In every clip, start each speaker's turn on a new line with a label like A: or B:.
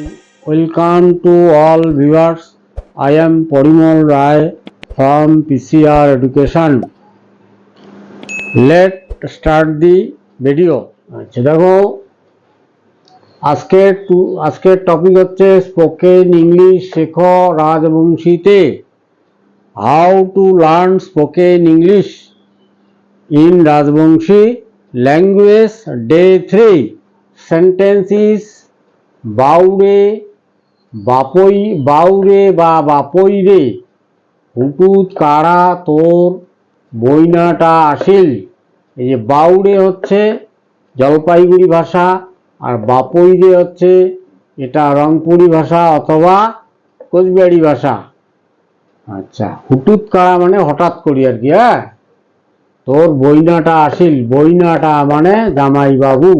A: Welcome to all viewers. I am Porimal Rai from PCR Education. Let start the video. আচ্ছা দেখো আজকের two আজকের topic হচ্ছে spoken English শেখো রাজবংশীতে how to learn spoken English in Rajbanshi language day three sentence sentences বাউরে বাপই, বাউরে বা বাপই রে, হুটুত কাড়া তোর বইনাটা আসিল। এই যে বাউরে হচ্ছে জলপাইগুড়ি ভাষা আর বাপই রে হচ্ছে এটা রংপুরি ভাষা অথবা কোচবিহারি ভাষা। আচ্ছা হুটুত কাড়া মানে হঠাৎ করি আর কি হ্যাঁ? তোর বইনাটা আসিল, বইনাটা মানে জামাই বাবু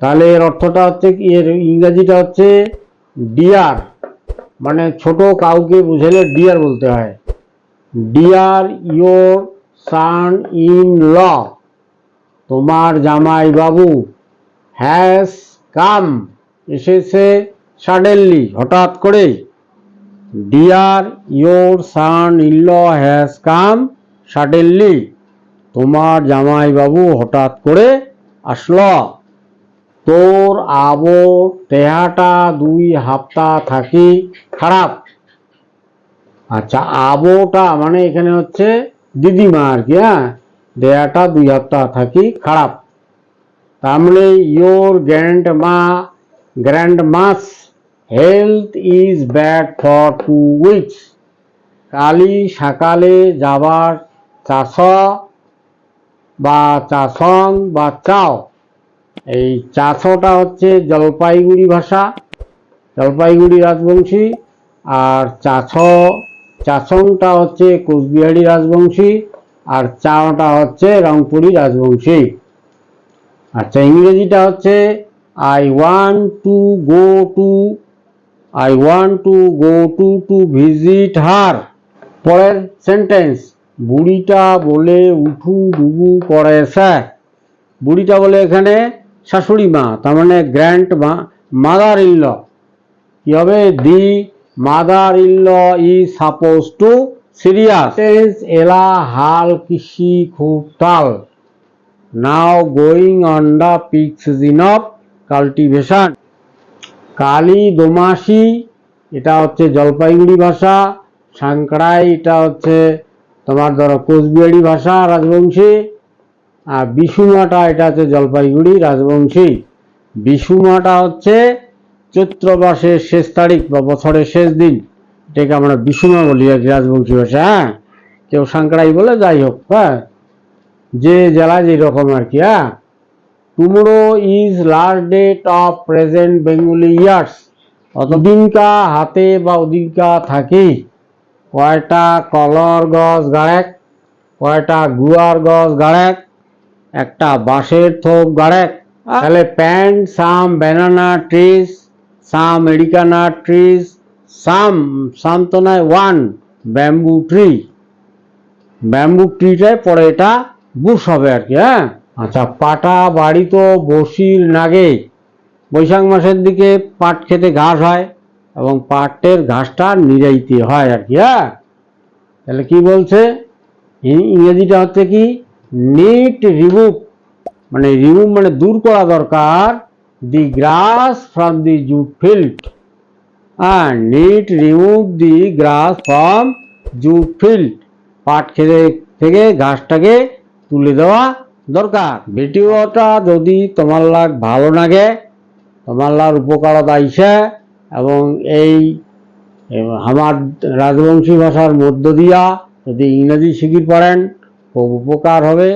A: তাহলে এর অর্থটা হচ্ছে এর ইংরাজিটা হচ্ছে ডিয়ার মানে ছোট কাউকে বুঝালে ডিয়ার বলতে হয়। Dear your son in law তোমার জামাই বাবু হ্যাজ কাম এসেছে সাডেনলি হঠাৎ করে dear your son in law has come suddenly তোমার জামাই বাবু হঠাৎ করে আসলো। তোর আবো দেহাটা দুই হাপ্তা থাকি খারাপ। আচ্ছা আবোটা মানে এখানে হচ্ছে দিদিমা আর কি হ্যাঁ? দেহাটা দুই হাপ্তা থাকি খারাপ। তাহলে your grandma grandma's health is bad for two weeks কালি সকালে যাবার চাষ বা চাষং বা চাও। এই চাষটা হচ্ছে জলপাইগুড়ি ভাষা, জলপাইগুড়ি রাজবংশী, আর চাষ, চাষংটা হচ্ছে কোচবিহারি রাজবংশী, আর চাওটা হচ্ছে রংপুরি রাজবংশী। আচ্ছা ইংরেজিটা হচ্ছে I want to go to I want to go to to visit her পরের সেন্টেন্স বুড়িটা বলে উঠু ডুবু করে স্যার বুড়িটা বলে এখানে শাশুড়ি মা তার মানে গ্র্যান্ড মা মাদার ইন ল কি হবে the mother in law is suppose to serious এলা হাল কৃষি খুব তাল। Now going on the peak season of cultivation Kali দোমাসি এটা হচ্ছে জলপাইগুড়ি ভাষা। সাংকড়াই এটা হচ্ছে তোমার ধরো কোচবিহারি ভাষা রাজবংশী। আর বিশুমাটা এটা হচ্ছে জলপাইগুড়ি রাজবংশী। বিশুমাটা হচ্ছে চৈত্র মাসের শেষ তারিখ বা বছরের শেষ দিন। এটাকে আমরা বিশুমা বলি আর রাজবংশী ভাষা হ্যাঁ? কেউ সাংকড়াই বলে, যাই হোক হ্যাঁ? যে জেলায় যেরকম আর কি হ্যাঁ? Tomorrow is last date of present Bengali years অতদিনকা হাতে বা ওদিনকা থাকি। কয়টা কলর গছ গাড়েক, কয়টা গুয়ার গছ গাড়েক একটা বাঁশের থোপ গাড়েক তাহলে plant some banana trees some medicinal trees সাম সাম তো নয় ওয়ান ব্যাম্বু ট্রি। ব্যাম্বু ট্রিটায় পরে এটা বুশ হবে আর কি হ্যাঁ? আচ্ছা পাটা বাড়ি তো বসির নাগে। বৈশাখ মাসের দিকে পাট খেতে ঘাস হয় এবং পাটের ঘাসটা নিরাইতে হয় আর কি হ্যাঁ? তাহলে কি বলছে? ইংরেজিটা হচ্ছে কি? নিট রিমুভ মানে রিমুভ মানে দূর করা দরকার the grass from the jute field হ্যাঁ need remove the grass from jute field পাট খেতে থেকে ঘাসটাকে তুলে দেওয়া দরকার। ভিডিওটা যদি তোমার লাগ ভালো লাগে, তোমার লাগ উপকারত আইসে, এবং এই আমার রাজবংশী ভাষার মধ্য দিয়া যদি ইংরেজি শিখি পড়েন উপকার হবে।